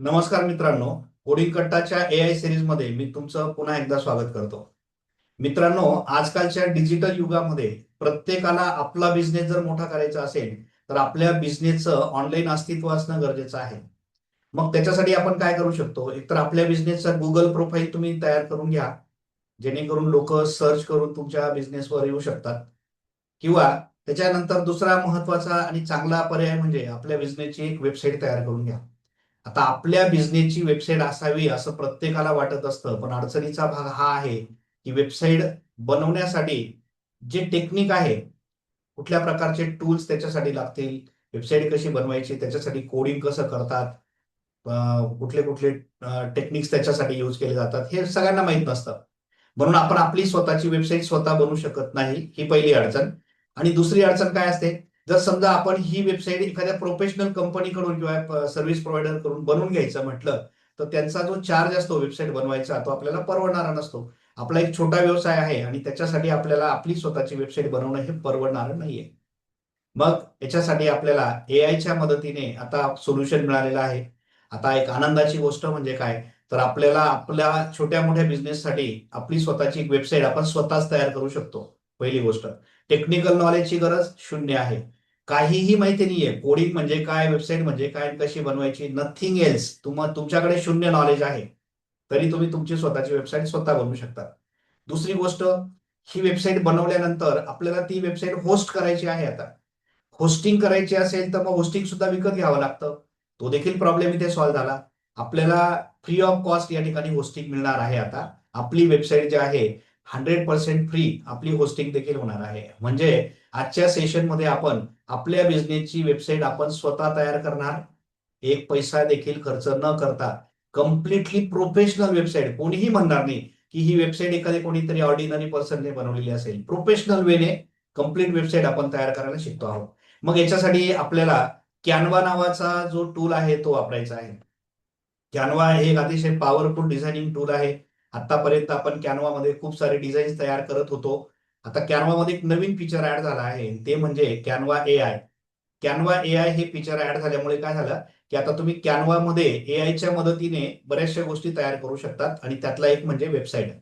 नमस्कार मित्रांनो coding कट्टाच्या A I सिरीजमध्ये मी तुमचं पुन्हा एकदा स्वागत करतो. मित्रांनो आजकालच्या डिजिटल युगामध्ये प्रत्येकाला आपला बिझनेस जर मोठा करायचा असेल तर आपल्या बिझनेसचं ऑनलाईन अस्तित्व असणं गरजेचं आहे. मग त्याच्यासाठी आपण काय करू शकतो? एकतर आपल्या बिझनेसचा गुगल प्रोफाईल तुम्ही तयार करून घ्या जेणेकरून लोक सर्च करून तुमच्या बिझनेसवर येऊ शकतात. किंवा त्याच्यानंतर दुसरा महत्त्वाचा आणि चांगला पर्याय म्हणजे आपल्या बिझनेसची एक वेबसाईट तयार करून घ्या. आता आपल्या बिझनेसची वेबसाईट असावी असं प्रत्येकाला वाटत असतं पण अडचणीचा भाग हा आहे की वेबसाईट बनवण्यासाठी जे टेक्निक आहे कुठल्या प्रकारचे टूल्स त्याच्यासाठी लागतील वेबसाईट कशी बनवायची त्याच्यासाठी कोडिंग कसं करतात कुठले कुठले टेक्निक्स त्याच्यासाठी यूज केले जातात हे सगळ्यांना माहीत नसतं. म्हणून आपण आपली स्वतःची वेबसाईट स्वतः बनवू शकत नाही ही पहिली अडचण. आणि दुसरी अडचण काय असते? जर समजा आपण ही वेबसाईट एखाद्या प्रोफेशनल कंपनीकडून किंवा सर्व्हिस प्रोव्हायडर करून बनवून घ्यायचं म्हटलं तर त्यांचा जो चार्ज असतो वेबसाईट बनवायचा तो आपल्याला परवडणारा नसतो. आपला एक छोटा व्यवसाय आहे आणि त्याच्यासाठी आपल्याला आपली स्वतःची वेबसाईट बनवणं हे परवडणारं नाहीये. मग याच्यासाठी आपल्याला ए आयच्या मदतीने आता सोल्युशन मिळालेलं आहे. आता एक आनंदाची गोष्ट म्हणजे काय? तर आपल्याला आपल्या छोट्या मोठ्या बिझनेससाठी आपली स्वतःची एक वेबसाईट आपण स्वतःच तयार करू शकतो. पहिली गोष्ट. टेक्निकल नॉलेजची गरज शून्य आहे. काहीही माहिती नाहीये. कोडिंग म्हणजे काय वेबसाईट म्हणजे काय कशी बनवायची नथिंग एल्स तुमच्याकडे शून्य नॉलेज आहे. तरी तुम्ही तुमची स्वतःची वेबसाईट स्वतः बनवू शकता. दुसरी गोष्ट ही वेबसाईट बनवल्यानंतर आपल्याला ती वेबसाईट होस्ट करायची आहे आता. होस्टिंग करायची असेल तर मग होस्टिंग सुद्धा विकत घ्यावं लागतं. तो देखील प्रॉब्लेम इथे सॉल्व्ह झाला. आपल्याला फ्री ऑफ कॉस्ट या ठिकाणी होस्टिंग मिळणार आहे आता. आपली वेबसाईट जी आहे हंड्रेड पर्सेंट फ्री आपली होस्टिंग देखील होणार आहे. म्हणजे आजच्या सेशनमध्ये आपण आपल्या बिझनेसची वेबसाईट आपण स्वतः तयार करणार. एक पैसा देखील खर्च न करता कम्प्लिटली प्रोफेशनल वेबसाईट कोणीही म्हणणार नाही की ही वेबसाईट एखादी कोणीतरी ऑर्डिनरी पर्सनने बनवलेली असेल. प्रोफेशनल वेने कंप्लीट वेबसाईट आपण तयार करायला शिकतो आहोत. मग याच्यासाठी आपल्याला कॅनवा नावाचा जो टूल आहे तो वापरायचा आहे. कॅनवा हे एक अतिशय पॉवरफुल डिझायनिंग टूल आहे. आतापर्यंत आपण कॅनवामध्ये खूप सारे डिझाईन्स तयार करत होतो. आता कॅनवामध्ये एक नवीन फीचर ऍड झाला आहे. ते म्हणजे Canva A I Canva A I हे फीचर ऍड झाल्यामुळे काय झालं की आता तुम्ही कॅनवामध्ये ए आयच्या मदतीने बऱ्याचशा गोष्टी तयार करू शकतात आणि त्यातला एक म्हणजे वेबसाईट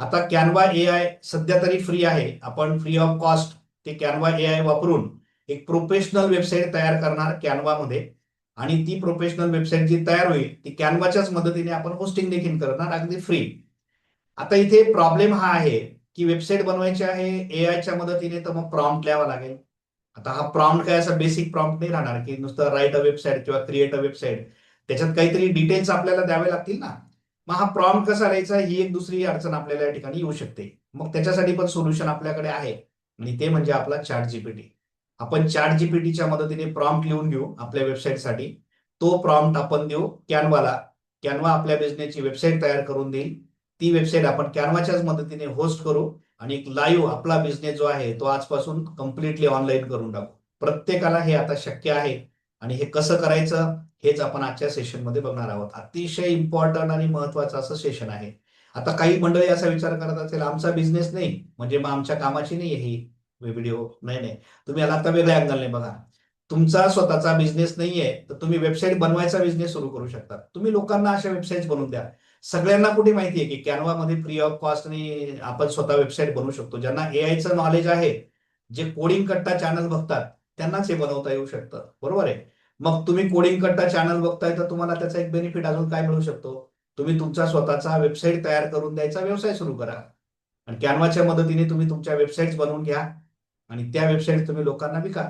आता कॅनवा ए आय सध्या तरी फ्री आहे. आपण फ्री ऑफ कॉस्ट ते कॅनवा ए आय वापरून एक प्रोफेशनल वेबसाईट तयार करणार कॅनवामध्ये. आणि ती प्रोफेशनल वेबसाईट जी तयार होईल ती कॅनवाच्याच मदतीने आपण होस्टिंग देखील करणार अगदी फ्री आता इथे प्रॉब्लेम हा आहे की वेबसाईट बनवायची आहे ए आयच्या मदतीने तर मग प्रॉम्प्ट लिहावा लागेल. आता हा प्रॉम्प्ट काय असा बेसिक प्रॉम्प्ट नाही राहणार की नुसतं राईट अ वेबसाईट किंवा क्रिएट अ वेबसाईट त्याच्यात काहीतरी डिटेल्स आपल्याला द्यावे लागतील ना. मग हा प्रॉम्प्ट कसा राहायचा ही एक दुसरी अडचण आपल्याला या ठिकाणी येऊ शकते. मग त्याच्यासाठी पण सोल्युशन आपल्याकडे आहे. आणि ते म्हणजे आपला चार्ट जीपीटी आपण चॅट जीपीटीच्या मदतीने प्रॉम्प्ट लिहून घेऊ आपल्या वेबसाईटसाठी तो प्रॉम्प्ट आपण देऊ कॅनवाला कॅनवा आपल्या बिझनेसची वेबसाईट तयार करून देईल. ती वेबसाईट आपण कॅनवाच्याच मदतीने होस्ट करू आणि एक लाईव्ह आपला बिझनेस जो आहे तो आजपासून कम्प्लिटली ऑनलाईन करून टाकू. प्रत्येकाला हे आता शक्य आहे. आणि हे कसं करायचं हेच आपण आजच्या सेशनमध्ये बघणार आहोत. अतिशय इम्पॉर्टंट आणि महत्वाचं असं सेशन आहे. आता काही मंडळी असा विचार करत असेल आमचा बिझनेस नाही म्हणजे मग आमच्या कामाची नाही ही व्हिडिओ नाही नाही. तुम्ही याला आता वेगळ्या अँगलने बघा. तुमचा स्वतःचा बिझनेस नाहीये तर तुम्ही वेबसाईट बनवायचा बिझनेस सुरू करू शकता. तुम्ही लोकांना अशा वेबसाईट बनवून द्या. सगळ्यांना कुठे माहिती आहे की कॅनवामध्ये फ्री ऑफ कॉस्टने आपण स्वतः वेबसाईट बनवू शकतो. ज्यांना ए नॉलेज आहे जे कोडिंग कट्टा चॅनल बघतात त्यांनाच हे बनवता येऊ शकतं. बरोबर आहे? मग तुम्ही कोडिंग कट्टा चॅनल बघताय तर तुम्हाला त्याचा एक बेनिफिट अजून काय मिळू शकतो? तुम्ही तुमचा स्वतःचा वेबसाईट तयार करून द्यायचा व्यवसाय सुरू करा. आणि कॅनवाच्या मदतीने तुम्ही तुमच्या वेबसाईट बनवून घ्या. आणि त्या वेबसाईट तुम्ही लोकांना विका.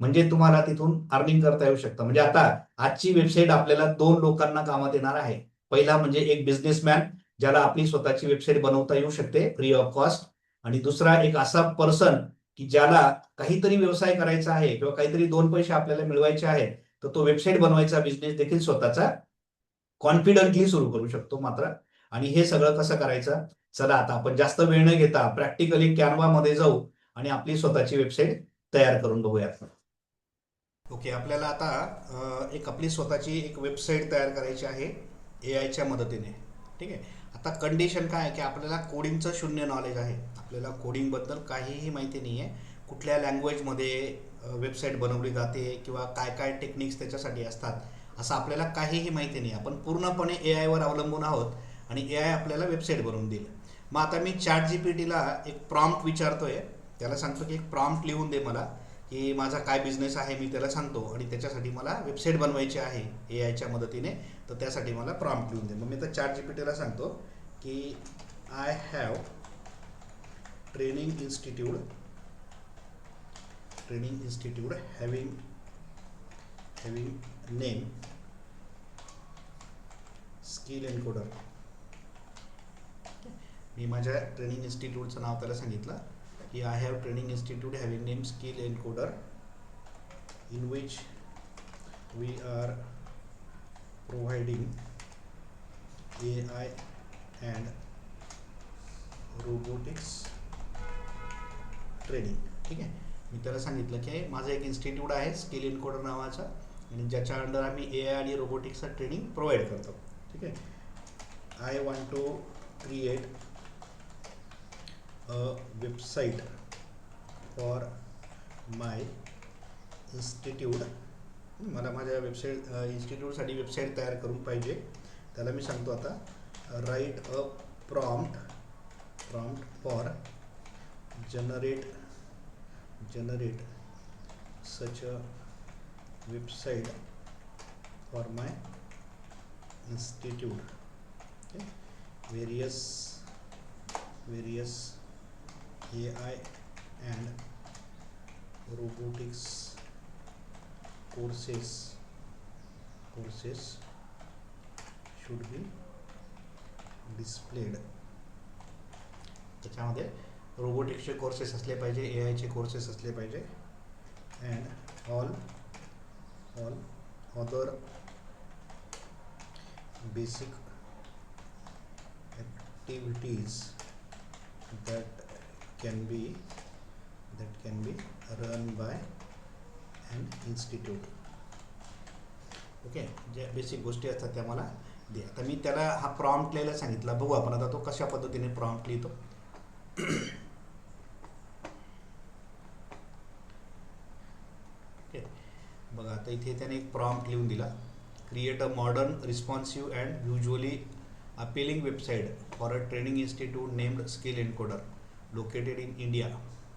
म्हणजे तुम्हाला तिथून अर्निंग करता येऊ शकतं. म्हणजे आता आजची वेबसाईट आपल्याला दोन लोकांना कामात येणार आहे. पहिला म्हणजे एक बिझनेसमॅन ज्याला आपली स्वतःची वेबसाईट बनवता येऊ शकते फ्री ऑफ कॉस्ट आणि दुसरा एक असा पर्सन की ज्याला काहीतरी व्यवसाय करायचा आहे किंवा काहीतरी दोन पैसे आपल्याला मिळवायचे आहेत तर तो वेबसाईट बनवायचा बिझनेस देखील स्वतःचा कॉन्फिडंटली सुरू करू शकतो मात्र. आणि हे सगळं कसं करायचं? चला आता आपण जास्त वेळ न घेता प्रॅक्टिकली कॅनवामध्ये जाऊ. आणि आपली स्वतःची वेबसाईट तयार करून बघूयात. ओके आपल्याला आता एक आपली स्वतःची एक वेबसाईट तयार करायची आहे ए आयच्या मदतीने. ठीक आहे? आता कंडिशन काय आहे की आपल्याला कोडिंगचं शून्य नॉलेज आहे. आपल्याला कोडिंगबद्दल काहीही माहिती नाही आहे कुठल्या लँग्वेजमध्ये वेबसाईट बनवली जाते किंवा काय काय टेक्निक्स त्याच्यासाठी असतात असं आपल्याला काहीही माहिती नाही आपण पूर्णपणे ए आयवर अवलंबून आहोत आणि ए आय आपल्याला वेबसाईट बनवून देईल. मग आता मी चॅट जी पी टीला एक प्रॉम्प्ट विचारतोय. त्याला सांगतो की एक प्रॉम्प्ट लिहून दे मला की माझा काय बिझनेस आहे मी त्याला सांगतो आणि त्याच्यासाठी मला वेबसाईट बनवायची आहे ए आयच्या मदतीने तर त्यासाठी मला प्रॉम्प्ट लिहून दे. मग मी तर चॅट जी पी टीला सांगतो की I have training institute training institute having having name Skill Encoder मी माझ्या ट्रेनिंग इन्स्टिट्यूटचं नाव त्याला सांगितलं. की I have training institute having name Skill Encoder in which we are providing A I and robotics training ठीक आहे? मी त्याला सांगितलं की माझं एक इन्स्टिट्यूट आहे स्किल इनकोडर नावाचा. आणि ज्याच्या अंडर आम्ही ए आय आणि रोबोटिक्सचं ट्रेनिंग प्रोव्हाइड करतो. ठीक आहे? I want to create a website for my institute मला माझ्या वेबसाईट इन्स्टिट्यूटसाठी वेबसाईट तयार करून पाहिजे. त्याला मी सांगतो आता. Write a prompt prompt for generate generate such a website for my institute. Various various A I and robotics courses courses should be displayed त्याच्यामध्ये रोबोटिक्सचे कोर्सेस असले पाहिजे ए आयचे कोर्सेस असले पाहिजे. And all all other basic activities that can be that can be run by and institute okay ज्या basic गोष्टी असतात त्या मला दे. आता मी त्याला हा प्रॉम्प्ट लिहायला सांगितला. बघू आपण आता तो कशा पद्धतीने प्रॉम्प्ट लिहितो. ओके बघा आता इथे त्याने एक प्रॉम्प्ट लिहून दिला. Create a modern responsive and visually appealing website for a training institute named Skill Encoder located in India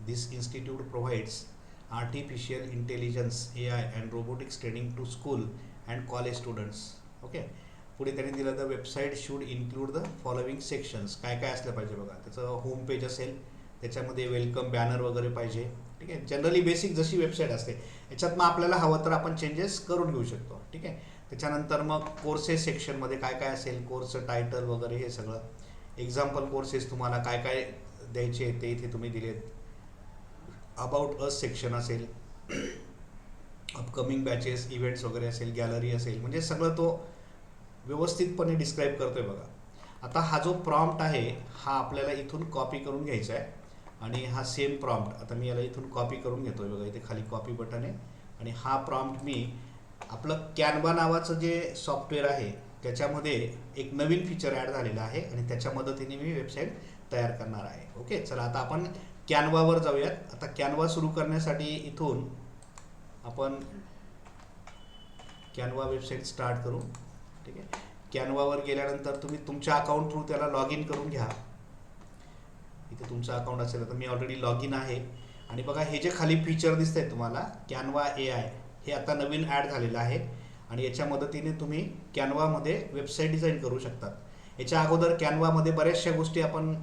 this institute provides artificial intelligence A I and robotics to to school and college students okay पुढे त्यांनी दिलं the website should include the following sections काय काय असलं पाहिजे बघा? त्याचं home page असेल त्याच्यामध्ये वेलकम बॅनर वगैरे पाहिजे. ठीक आहे? जनरली बेसिक जशी वेबसाईट असते याच्यात मग आपल्याला हवं तर आपण चेंजेस करून घेऊ शकतो. ठीक आहे? त्याच्यानंतर मग कोर्सेस सेक्शनमध्ये काय काय असेल? कोर्सचं टायटल वगैरे हे सगळं. एक्झाम्पल कोर्सेस तुम्हाला काय काय द्यायचे ते इथे तुम्ही दिलेत. अबाउट अस सेक्शन असेल अपकमिंग बॅचेस इव्हेंट्स वगैरे असेल गॅलरी असेल म्हणजे सगळं तो व्यवस्थितपणे डिस्क्राईब आहे बघा. आता हा जो प्रॉम्प्ट आहे हा आपल्याला इथून कॉपी करून घ्यायचा आहे. आणि हा सेम प्रॉम्प्ट आता मी याला इथून कॉपी करून घेतो आहे बघा इथे खाली कॉपी बटन आहे. आणि हा प्रॉम्प्ट मी आपलं कॅनवा नावाचं जे सॉफ्टवेअर आहे त्याच्यामध्ये एक नवीन फीचर ॲड झालेलं आहे. आणि त्याच्या मदतीने मी वेबसाईट तयार करणार आहे. ओके चला आता आपण कॅनवावर जाऊयात. आता कॅनवा सुरू करण्यासाठी इथून आपण कॅनवा वेबसाईट स्टार्ट करू. ठीक आहे? कॅनवावर गेल्यानंतर तुम्ही तुमच्या अकाउंट थ्रू त्याला लॉग इन करून घ्या. इथे तुमचं अकाउंट असेल. तर मी ऑलरेडी लॉग इन आहे. आणि बघा हे जे खाली फीचर दिसत आहे तुम्हाला कॅनवा ए आय हे आता नवीन ॲड झालेलं आहे. आणि याच्या मदतीने तुम्ही कॅनवामध्ये वेबसाईट डिझाईन करू शकतात. याच्या अगोदर कॅनवामध्ये बऱ्याचशा गोष्टी आपण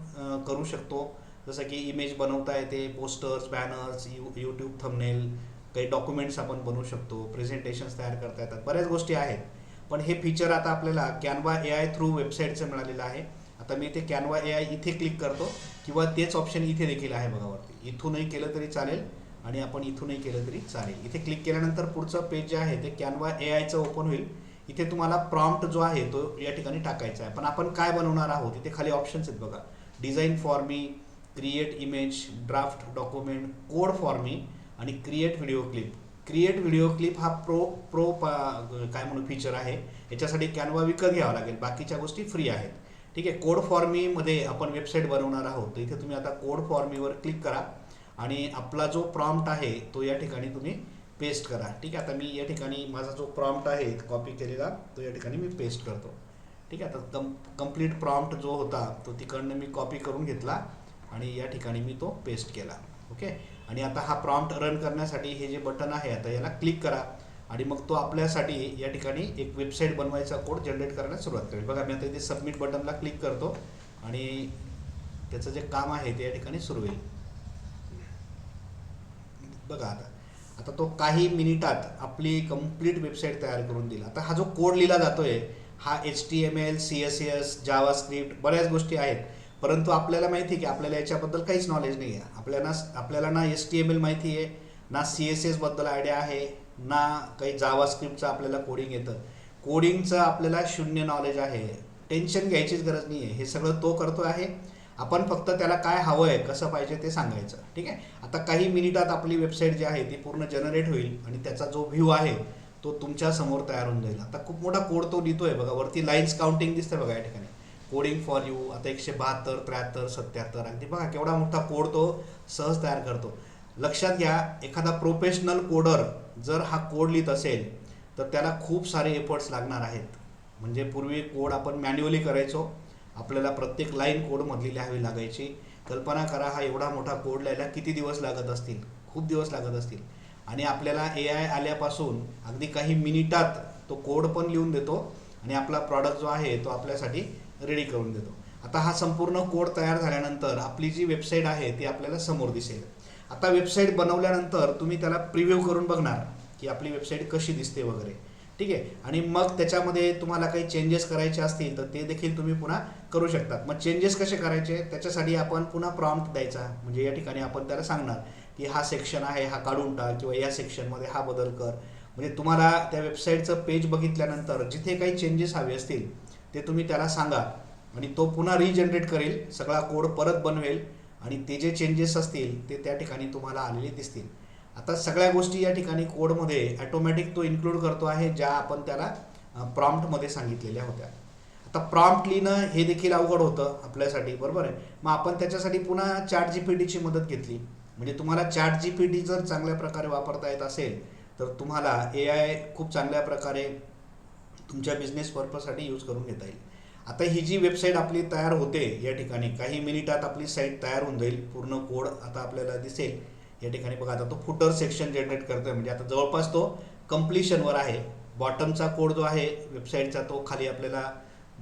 करू शकतो. जसं की इमेज बनवता येते posters banners you YouTube thumbnail काही डॉक्युमेंट्स आपण बनवू शकतो प्रेझेंटेशन्स तयार करता येतात बऱ्याच गोष्टी आहेत. पण हे फीचर आता आपल्याला कॅनवा ए आय थ्रू वेबसाईटचं मिळालेलं आहे. आता मी इथे कॅनवा ए आय इथे क्लिक करतो किंवा तेच ऑप्शन इथे देखील आहे बघा वरती इथूनही केलं तरी चालेल आणि आपण इथूनही केलं तरी चालेल. इथे क्लिक केल्यानंतर पुढचं पेज जे आहे ते कॅनवा ए आयचं ओपन होईल. इथे तुम्हाला प्रॉम्प्ट जो आहे तो या ठिकाणी टाकायचा आहे. पण आपण काय बनवणार आहोत? इथे खाली ऑप्शन्स आहेत बघा. Design for me create image draft document code for me आणि create video clip create video clip हा प्रो प्रो काय म्हणू फीचर आहे. याच्यासाठी कॅनवा विकत घ्यावा लागेल. बाकीच्या गोष्टी फ्री आहेत. ठीक आहे? कोड फॉर मीमध्ये आपण वेबसाईट बनवणार आहोत. तर इथे तुम्ही आता कोड फॉर मीवर क्लिक करा आणि आपला जो प्रॉम्प्ट आहे तो या ठिकाणी तुम्ही पेस्ट करा. ठीक आहे? आता मी या ठिकाणी माझा जो प्रॉम्प्ट आहे कॉपी केलेला तो या ठिकाणी मी पेस्ट करतो. ठीक आहे? आता कम कंप्लीट प्रॉम्प्ट जो होता तो तिकडनं मी कॉपी करून घेतला आणि या ठिकाणी मी तो पेस्ट केला. ओके आणि आता हा प्रॉम्प्ट रन करण्यासाठी हे जे बटन आहे आता याला क्लिक करा आणि मग तो आपल्यासाठी या ठिकाणी एक वेबसाईट बनवायचा कोड जनरेट करायला सुरुवात करेल. बघा मी आता इथे सबमिट बटनला क्लिक करतो आणि त्याचं जे काम आहे ते या ठिकाणी सुरू होईल. बघा आता. आता तो काही मिनिटात आपली कंप्लीट वेबसाईट तयार करून दिला. आता हा जो कोड लिहिला जातोय हा H T M L C S S JavaScript बऱ्याच गोष्टी आहेत. परंतु आपल्याला माहिती आहे की आपल्याला याच्याबद्दल काहीच नॉलेज नाही आहे आपल्याला आपल्याला ना एच टी एम एल माहिती आहे ना सी एस एसबद्दल आयडिया आहे ना काही जावा स्क्रिप्टचं आपल्याला कोडिंग येतं. कोडिंगचं आपल्याला शून्य नॉलेज आहे. टेन्शन घ्यायचीच गरज नाही आहे हे सगळं तो करतो आहे. आपण फक्त त्याला काय हवं आहे कसं पाहिजे ते सांगायचं ठीक आहे? आता काही मिनिटात आपली वेबसाईट जी आहे ती पूर्ण जनरेट होईल आणि त्याचा जो व्ह्यू आहे तो तुमच्यासमोर तयार होऊन जाईल. आता खूप मोठा कोड तो लिहितोय बघा वरती लाईन्स काउंटिंग दिसतंय बघा या ठिकाणी. कोडिंग फॉर यू आता एकशे बहात्तर त्र्याहत्तर सत्याहत्तर अगदी बघा केवढा मोठा कोड तो सहज तयार करतो. लक्षात घ्या एखादा प्रोफेशनल कोडर जर हा कोड लिहित असेल तर त्याला खूप सारे एफर्ट्स लागणार आहेत. म्हणजे पूर्वी कोड आपण मॅन्युअली करायचो आपल्याला प्रत्येक लाईन कोडमधली लिहावी लागायची. कल्पना करा हा एवढा मोठा कोड लिहायला किती दिवस लागत असतील? खूप दिवस लागत असतील. आणि आपल्याला ए आय आल्यापासून अगदी काही मिनिटात तो कोड पण लिहून देतो आणि आपला प्रॉडक्ट जो आहे तो आपल्यासाठी रेडी करून देतो. आता हा संपूर्ण कोड तयार झाल्यानंतर आपली जी वेबसाईट आहे ती आपल्याला समोर दिसेल. आता वेबसाईट बनवल्यानंतर तुम्ही त्याला प्रिव्ह्यू करून बघणार की आपली वेबसाईट कशी दिसते वगैरे. ठीक आहे? आणि मग त्याच्यामध्ये तुम्हाला काही चेंजेस करायचे असतील तर ते देखील तुम्ही पुन्हा करू शकतात. मग चेंजेस कसे करायचे? त्याच्यासाठी आपण पुन्हा प्रॉम्प्ट द्यायचा. म्हणजे या ठिकाणी आपण त्याला सांगणार की हा सेक्शन आहे हा काढून टाक किंवा या सेक्शनमध्ये हा बदल कर. म्हणजे तुम्हाला त्या वेबसाईटचं पेज बघितल्यानंतर जिथे काही चेंजेस हवे असतील ते तुम्ही त्याला सांगा. आणि तो पुन्हा रिजनरेट करेल सगळा कोड परत बनवेल आणि ते जे चेंजेस असतील ते त्या ठिकाणी तुम्हाला आलेले दिसतील. आता सगळ्या गोष्टी या ठिकाणी कोडमध्ये ॲटोमॅटिक तो इन्क्लूड करतो आहे ज्या आपण त्याला प्रॉम्प्टमध्ये सांगितलेल्या होत्या. आता प्रॉम्प्ट लिहिणं हे देखील अवघड होतं आपल्यासाठी बरोबर आहे? मग आपण त्याच्यासाठी पुन्हा चॅट जी पी टीची मदत घेतली. म्हणजे तुम्हाला चॅट जी पी टी जर चांगल्या प्रकारे वापरता येत असेल तर तुम्हाला ए आय खूप चांगल्या प्रकारे तुमच्या बिझनेस पर्पजसाठी यूज करून घेता येईल. आता ही जी वेबसाईट आपली तयार होते या ठिकाणी काही मिनिटात आपली साईट तयार होऊन जाईल पूर्ण कोड आता आपल्याला दिसेल. या ठिकाणी बघा आता तो फुटर सेक्शन जनरेट करतोय. म्हणजे आता जवळपास तो कम्प्लिशनवर आहे. बॉटमचा कोड जो आहे वेबसाईटचा तो खाली आपल्याला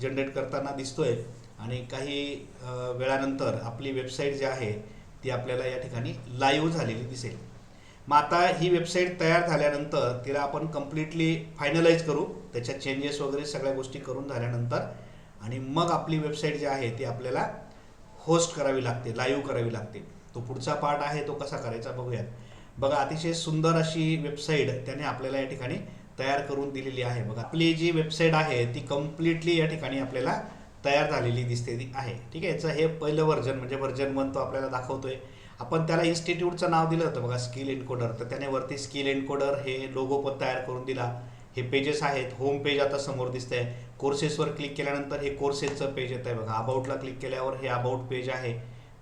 जनरेट करताना दिसतोय. आणि काही वेळानंतर आपली वेबसाईट जी आहे ती आपल्याला या ठिकाणी लाईव्ह झालेली दिसेल. मग आता ही वेबसाईट तयार झाल्यानंतर तिला आपण कम्प्लिटली फायनलाइज करू. त्याच्या चेंजेस वगैरे सगळ्या गोष्टी करून झाल्यानंतर आणि मग आपली वेबसाईट जी आहे ती आपल्याला होस्ट करावी लागते लाईव्ह करावी लागते. तो पुढचा पार्ट आहे तो कसा करायचा बघूयात. बघा अतिशय सुंदर अशी वेबसाईट त्याने आपल्याला या ठिकाणी तयार करून दिलेली आहे. बघा आपली जी वेबसाईट आहे ती कम्प्लिटली या ठिकाणी आपल्याला तयार झालेली दिसते आहे. ठीक आहे? याचं हे पहिलं व्हर्जन म्हणजे व्हर्जन वन तो आपल्याला दाखवतोय. आपण त्याला इन्स्टिट्यूटचं नाव दिलं होतं बघा स्किल एन्कोडर तर त्याने वरती स्किल एन्कोडर हे लोगो पण तयार करून दिला. हे पेजेस आहेत. होम पेज आता समोर दिसतंय. कोर्सेसवर क्लिक केल्यानंतर हे कोर्सेसचं पेज येत आहे बघा. अबाउटला क्लिक केल्यावर हे अबाउट पेज आहे.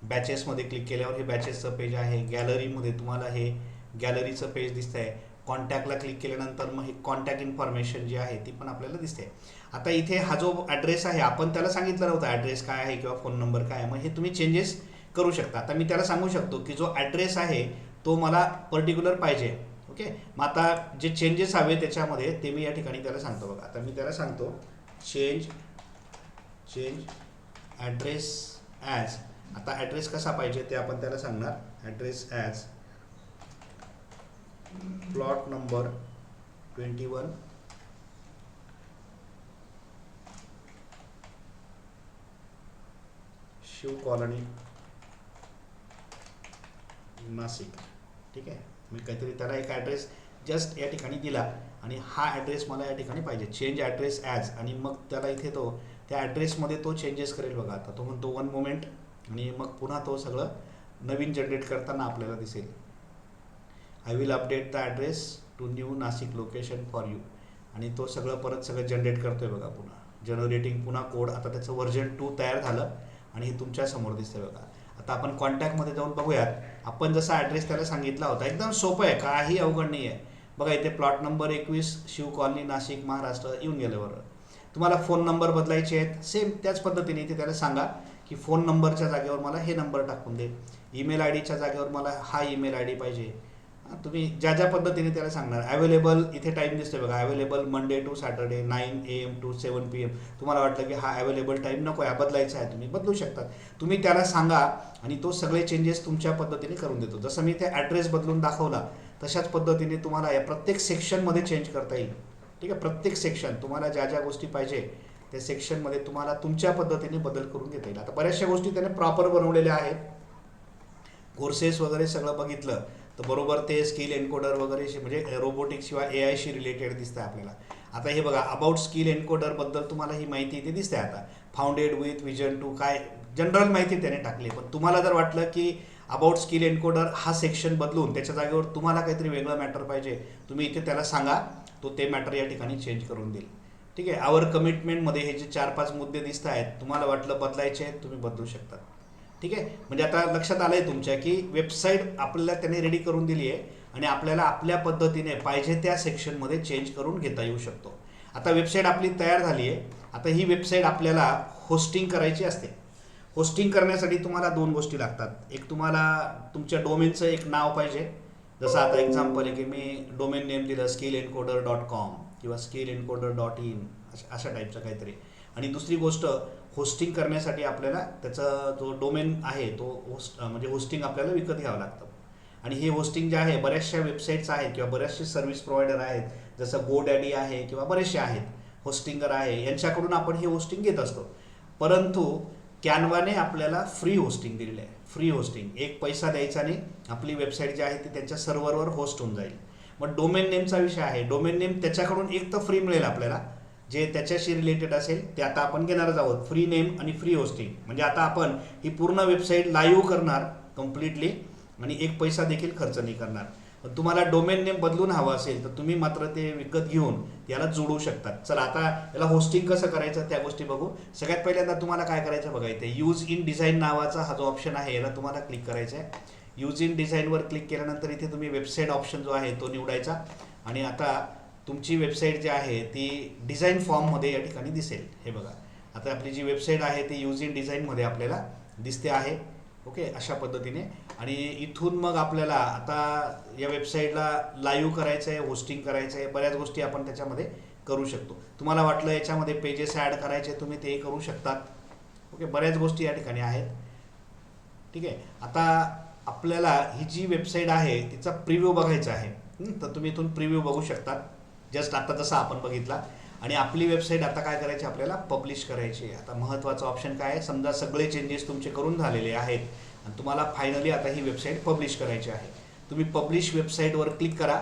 बॅचेसमध्ये क्लिक केल्यावर हे बॅचेसचं पेज आहे. गॅलरीमध्ये तुम्हाला हे गॅलरीचं पेज दिसतं आहे कॉन्टॅक्टला क्लिक केल्यानंतर मग हे कॉन्टॅक्ट इन्फॉर्मेशन जी आहे ती पण आपल्याला दिसते आता इथे हा जो ॲड्रेस आहे आपण त्याला सांगितलं नव्हता ॲड्रेस काय आहे किंवा फोन नंबर काय आहे. मग हे तुम्ही चेंजेस करू शकता. आता मी त्याला सांगू शकतो की जो ॲड्रेस आहे तो मला पर्टिक्युलर पाहिजे. ओके मग आता जे चेंजेस हवे त्याच्यामध्ये ते मी या ठिकाणी त्याला सांगतो बघा. आता मी त्याला सांगतो चेंज चेंज ॲड्रेस ॲज आता ॲड्रेस कसा पाहिजे ते आपण त्याला सांगणार. Address as plot number twenty one Shiv colony Nashik ठीक आहे? मी काहीतरी त्याला एक ॲड्रेस जस्ट या ठिकाणी दिला आणि हा ॲड्रेस मला या ठिकाणी पाहिजे. चेंज ॲड्रेस ॲज आणि मग त्याला इथे तो त्या ॲड्रेसमध्ये तो चेंजेस करेल बघा. आता तो म्हणतो वन मोमेंट आणि मग पुन्हा तो सगळं नवीन जनरेट करताना आपल्याला दिसेल. I will update the address to new Nashik location for you आणि तो सगळं परत सगळं जनरेट करतोय बघा पुन्हा. जनरेटिंग पुन्हा कोड आता त्याचं व्हर्जन टू तयार झालं आणि हे तुमच्यासमोर दिसतंय बघा. आता आपण कॉन्टॅक्टमध्ये जाऊन बघूयात. आपण जसा ॲड्रेस त्याला सांगितला होता एकदम सोपं आहे काही अवघड नाही आहे बघा इथे प्लॉट नंबर एकवीस शिव कॉलनी नाशिक महाराष्ट्र येऊन गेलं बरोबर. तुम्हाला फोन नंबर बदलायचे आहेत सेम त्याच पद्धतीने इथे त्याला सांगा. की फोन नंबरच्या जागेवर मला हे नंबर टाकून दे. ईमेल आय डीच्या जागेवर मला हा ईमेल आय डी पाहिजे तुम्ही ज्या ज्या पद्धतीने त्याला सांगणार. अवेलेबल इथे टाईम दिसतोय बघा. Available Monday to Saturday nine A M to seven P M तुम्हाला वाटलं की हा अवेलेबल टाईम नको आहे. बदलायचा आहे. तुम्ही बदलू शकता तुम्ही त्याला सांगा आणि तो सगळे चेंजेस तुमच्या पद्धतीने करून देतो. जसं मी ते ॲड्रेस बदलून दाखवला तशाच पद्धतीने तुम्हाला या प्रत्येक सेक्शनमध्ये चेंज करता येईल. ठीक आहे? प्रत्येक सेक्शन तुम्हाला ज्या ज्या गोष्टी पाहिजे त्या सेक्शनमध्ये तुम्हाला तुमच्या पद्धतीने बदल करून घेता येईल. आता बऱ्याचशा गोष्टी त्याने प्रॉपर बनवलेल्या आहेत. कोर्सेस वगैरे सगळं बघितलं तर बरोबर ते स्किल एन्कोडर वगैरे शे- म्हणजे रोबोटिक्स किंवा ए आयशी रिलेटेड दिसतं आपल्याला. आता हे बघा अबाउट स्किल एन्कोडरबद्दल तुम्हाला ही माहिती इथे दिसते आता. फाउंडेड विथ विजन टू काय जनरल माहिती त्याने टाकली. पण तुम्हाला जर वाटलं की अबाउट स्किल एन्कोडर हा सेक्शन बदलून त्याच्या जागेवर तुम्हाला काहीतरी वेगळं मॅटर पाहिजे तुम्ही इथे त्याला सांगा तो ते मॅटर या ठिकाणी चेंज करून देईल. ठीक आहे आवर कमिटमेंटमध्ये हे जे चार पाच मुद्दे दिसत आहेत तुम्हाला वाटलं बदलायचे आहेत तुम्ही बदलू शकता. ठीक आहे? म्हणजे आता लक्षात आलं आहे तुमच्या की वेबसाईट आपल्याला त्याने रेडी करून दिली आहे आणि आपल्याला आपल्या पद्धतीने पाहिजे त्या सेक्शनमध्ये चेंज करून घेता येऊ शकतो. आता वेबसाईट आपली तयार झाली आहे आता ही वेबसाईट आपल्याला होस्टिंग करायची असते. होस्टिंग करण्यासाठी तुम्हाला दोन गोष्टी लागतात. एक तुम्हाला तुमच्या डोमेनचं एक नाव पाहिजे. जसं आता एक्झाम्पल आहे की मी डोमेन नेम दिलं स्किल एनकोडर डॉट कॉम किंवा स्किल एनकोडर डॉट इन अशा टाईपचं काहीतरी. आणि दुसरी गोष्ट होस्टिंग करण्यासाठी आपल्याला त्याचा जो डोमेन आहे तो होस्ट म्हणजे होस्टिंग आपल्याला विकत घ्यावं लागतं. आणि हे होस्टिंग जे आहे बऱ्याचशा वेबसाईट्स आहेत किंवा बऱ्याचशे सर्व्हिस प्रोव्हायडर आहेत जसं गो डॅडी आहे किंवा बरेचसे आहेत होस्टिंगर आहे यांच्याकडून आपण हे होस्टिंग घेत असतो. परंतु कॅनवाने आपल्याला फ्री होस्टिंग दिलेलं आहे. फ्री होस्टिंग एक पैसा द्यायचा नाही. आपली वेबसाईट जी आहे ती त्यांच्या सर्व्हरवर होस्ट होऊन जाईल. मग डोमेन नेमचा विषय आहे. डोमेन नेम त्याच्याकडून एक तर फ्री मिळेल आपल्याला. जे त्याच्याशी रिलेटेड असेल ते आता आपण घेणारच आहोत. फ्री नेम आणि फ्री होस्टिंग म्हणजे आता आपण ही पूर्ण वेबसाईट लाईव्ह करणार कम्प्लिटली आणि एक पैसा देखील खर्च नाही करणार. पण तुम्हाला डोमेन नेम बदलून हवं असेल तर तुम्ही मात्र ते विकत घेऊन याला जोडू शकतात. चला आता याला होस्टिंग कसं करायचं त्या गोष्टी बघू. सगळ्यात पहिल्यांदा तुम्हाला काय करायचं बघा इथे यूज इन डिझाईन नावाचा हा जो ऑप्शन आहे याला तुम्हाला क्लिक करायचा आहे यूज इन डिझाईनवर क्लिक केल्यानंतर इथे तुम्ही वेबसाईट ऑप्शन जो आहे तो निवडायचा. आणि आता तुमची वेबसाईट जी आहे ती डिझाईन फॉर्ममध्ये या ठिकाणी दिसेल. हे बघा. आता आपली जी वेबसाईट आहे ती यूज इन डिझाईनमध्ये आपल्याला दिसते आहे. ओके? अशा पद्धतीने. आणि इथून मग आपल्याला आता या वेबसाईटला लाईव्ह करायचं आहे होस्टिंग करायचं आहे बऱ्याच गोष्टी आपण त्याच्यामध्ये करू शकतो. तुम्हाला वाटलं याच्यामध्ये पेजेस ॲड करायचे तुम्ही ते करू शकतात. ओके? बऱ्याच गोष्टी या ठिकाणी आहेत. ठीक आहे? आता आपल्याला ही जी वेबसाईट आहे तिचा प्रिव्ह्यू बघायचा आहे. तर तुम्ही इथून प्रिव्ह्यू बघू शकता जस्ट आता जसा आपण बघितला. आणि आपली वेबसाईट आता काय करायची आपल्याला? पब्लिश करायची आहे. आता महत्त्वाचं ऑप्शन काय आहे? समजा सगळे चेंजेस तुमचे करून झालेले आहेत. आणि तुम्हाला फायनली आता ही वेबसाईट पब्लिश करायची आहे. तुम्ही पब्लिश वेबसाईटवर क्लिक करा.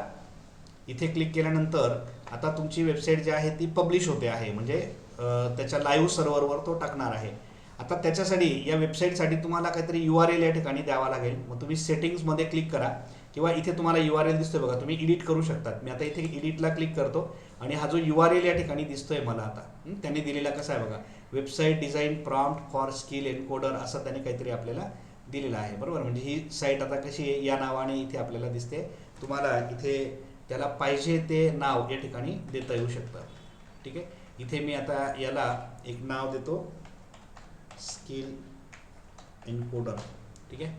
इथे क्लिक केल्यानंतर आता तुमची वेबसाईट जी आहे ती पब्लिश होते आहे. म्हणजे त्याच्या लाईव्ह सर्व्हरवर तो टाकणार आहे. आता त्याच्यासाठी या वेबसाईटसाठी तुम्हाला काहीतरी यू आर एल या ठिकाणी द्यावा लागेल. मग तुम्ही सेटिंग्समध्ये क्लिक करा. किंवा इथे तुम्हाला यू आर एल दिसतोय बघा. तुम्ही एडिट करू शकतात. मी आता इथे एडिटला क्लिक करतो. आणि हा जो यू आर एल या ठिकाणी दिसतोय मला आता त्यांनी दिलेला कसा आहे बघा? Website design prompt for Skill Encoder असं त्यांनी काहीतरी आपल्याला दिलेला आहे. बरोबर? म्हणजे ही साईट आता कशी आहे? या नावाने इथे आपल्याला दिसते. तुम्हाला इथे त्याला पाहिजे ते नाव या ठिकाणी देता येऊ शकतं. ठीक आहे? इथे मी आता याला एक नाव देतो. Skill Encoder. ठीक आहे?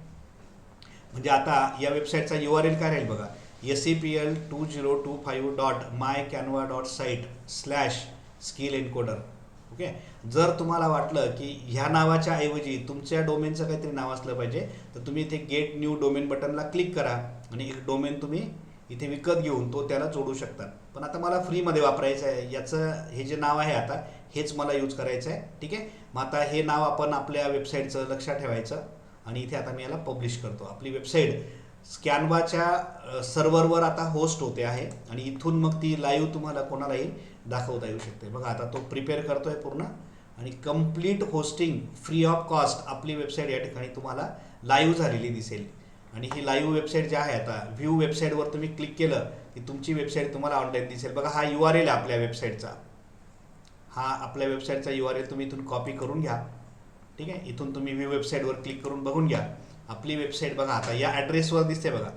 म्हणजे आता या वेबसाईटचा यू आर एल काय राहील बघा? S C P L two zero two five dot my Canva dot site slash Skill Encoder okay जर तुम्हाला वाटलं की ह्या नावाच्या ऐवजी तुमच्या डोमेनचं काहीतरी नाव असलं पाहिजे तर तुम्ही इथे गेट न्यू डोमेन बटनला क्लिक करा आणि एक डोमेन तुम्ही इथे विकत घेऊन तो त्याला जोडू शकता. पण आता मला फ्रीमध्ये वापरायचं आहे. याचं हे जे नाव आहे आता हेच मला यूज करायचं आहे. ठीक आहे? मग आता हे नाव आपण आपल्या वेबसाईटचं लक्षात ठेवायचं आणि इथे आता मी याला पब्लिश करतो. आपली वेबसाईट स्कॅनवाच्या सर्व्हरवर आता होस्ट होते आहे आणि इथून मग ती लाईव्ह तुम्हाला कोणालाही दाखवता येऊ शकते. बघा आता तो प्रिपेअर करतो आहे पूर्ण आणि complete hosting free of cost आपली वेबसाईट या ठिकाणी तुम्हाला लाईव्ह झालेली दिसेल. आणि ही लाईव्ह वेबसाईट जी आहे आता व्ह्यू वेबसाईटवर तुम्ही क्लिक केलं की तुमची वेबसाईट तुम्हाला ऑनलाईन दिसेल. बघा हा यू आर एल आहे आपल्या वेबसाईटचा हा आपल्या वेबसाईटचा यू आर एल तुम्ही इथून कॉपी करून घ्या. ठीक आहे? इथून तुम्ही व्ह्यू वेबसाईटवर क्लिक करून बघून घ्या. आपली वेबसाईट बघा आता या ॲड्रेसवर दिसते बघा.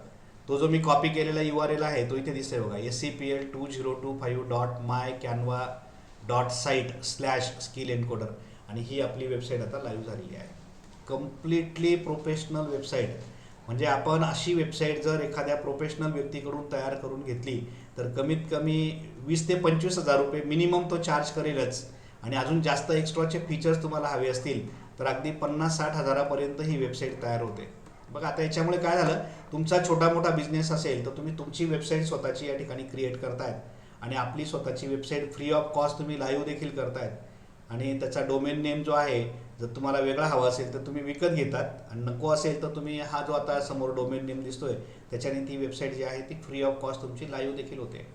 तो जो मी कॉपी केलेला यू आर एल आहे तो इथे दिसतोय बघा. S C P L two zero two five dot my Canva dot site slash Skill Encoder आणि ही आपली वेबसाईट आता लाईव्ह झालेली आहे. कम्प्लिटली प्रोफेशनल वेबसाईट म्हणजे आपण अशी वेबसाईट जर एखाद्या प्रोफेशनल व्यक्तीकडून तयार करून घेतली तर कमीत कमी वीस ते पंचवीस हजार रुपये मिनिमम तो चार्ज करेलच. आणि अजून जास्त एक्स्ट्राचे फीचर्स तुम्हाला हवे असतील तर अगदी पन्नास साठ हजारापर्यंत ही वेबसाईट तयार होते. बघा आता याच्यामुळे काय झालं? तुमचा छोटा मोठा बिझनेस असेल तर तुम्ही तुमची वेबसाईट स्वतःची या ठिकाणी क्रिएट करतायत. आणि आपली स्वतःची वेबसाईट फ्री ऑफ कॉस्ट तुम्ही लाईव्ह देखील करतायत. आणि त्याचा डोमेन नेम जो आहे जर तुम्हाला वेगळा हवा असेल तर तुम्ही विकत घेतात. आणि नको असेल तर तुम्ही हा जो आता समोर डोमेन नेम दिसतोय त्याच्याने ती वेबसाईट जी आहे ती फ्री ऑफ कॉस्ट तुमची लाईव्ह देखील होते.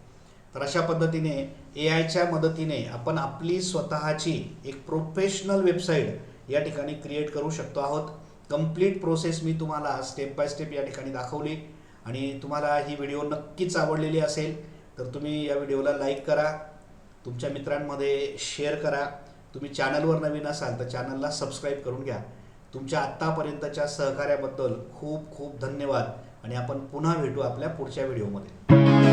तर अशा पद्धतीने ए आयच्या मदतीने आपण आपली स्वतःची एक प्रोफेशनल वेबसाईट या ठिकाणी क्रिएट करू शकतो आहोत. कंप्लीट प्रोसेस मी तुम्हाला स्टेप बाय स्टेप या ठिकाणी दाखवली. आणि तुम्हाला ही व्हिडिओ नक्कीच आवडलेली असेल तर तुम्ही या व्हिडिओला लाईक करा. तुमच्या मित्रांमध्ये शेअर करा. तुम्ही चॅनलवर नवीन असाल तर चॅनलला सबस्क्राईब करून घ्या. तुमच्या आत्तापर्यंतच्या सहकार्याबद्दल खूप खूप धन्यवाद. आणि आपण पुन्हा भेटू आपल्या पुढच्या व्हिडिओमध्ये.